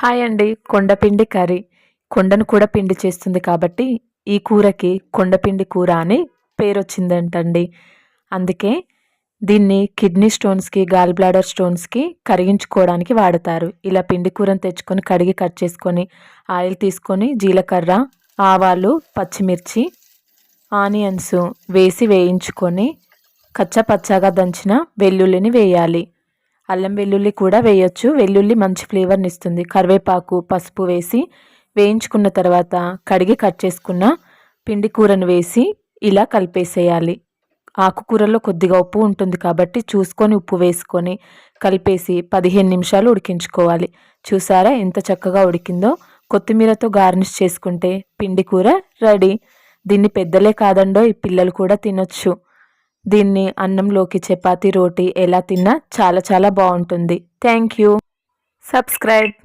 Hi అండి కొండపిండి curry. కొండను కూడా పిండి చేస్తుంది కాబట్టి ఈ కూరకి కొండపిండి కూర అని పేరు వచ్చిందంటండి అందుకే దీన్ని కిడ్నీ స్టోన్స్కి గాల్ బ్లాడర్ స్టోన్స్కి కరిగించుకోవడానికి వాడతారు. ఇలా పిండి కూరను తెచ్చుకొని కడిగి కట్ చేసుకొని ఆయిల్ తీసుకొని జీలకర్ర ఆవాలు పచ్చిమిర్చి ఆనియన్స్ వేసి వేయించుకొని కచ్చపచ్చగా దంచిన వెల్లుల్లిని వేయాలి. అల్లం వెల్లుల్లి కూడా వేయొచ్చు. వెల్లుల్లి మంచి ఫ్లేవర్ని ఇస్తుంది. కరివేపాకు పసుపు వేసి వేయించుకున్న తర్వాత కడిగి కట్ చేసుకున్న పిండి కూరను వేసి ఇలా కలిపేసేయాలి. ఆకుకూరలో కొద్దిగా ఉప్పు ఉంటుంది కాబట్టి చూసుకొని ఉప్పు వేసుకొని కలిపేసి పదిహేను నిమిషాలు ఉడికించుకోవాలి. చూసారా ఎంత చక్కగా ఉడికిందో? కొత్తిమీరతో గార్నిష్ చేసుకుంటే పిండి కూర రెడీ. దీన్ని పెద్దలే కాదండో ఈ పిల్లలు కూడా తినొచ్చు. దీన్ని అన్నంలోకి చపాతీ రోటీ ఎలా తిన్నా చాలా చాలా బాగుంటుంది. Thank you. సబ్స్క్రైబ్.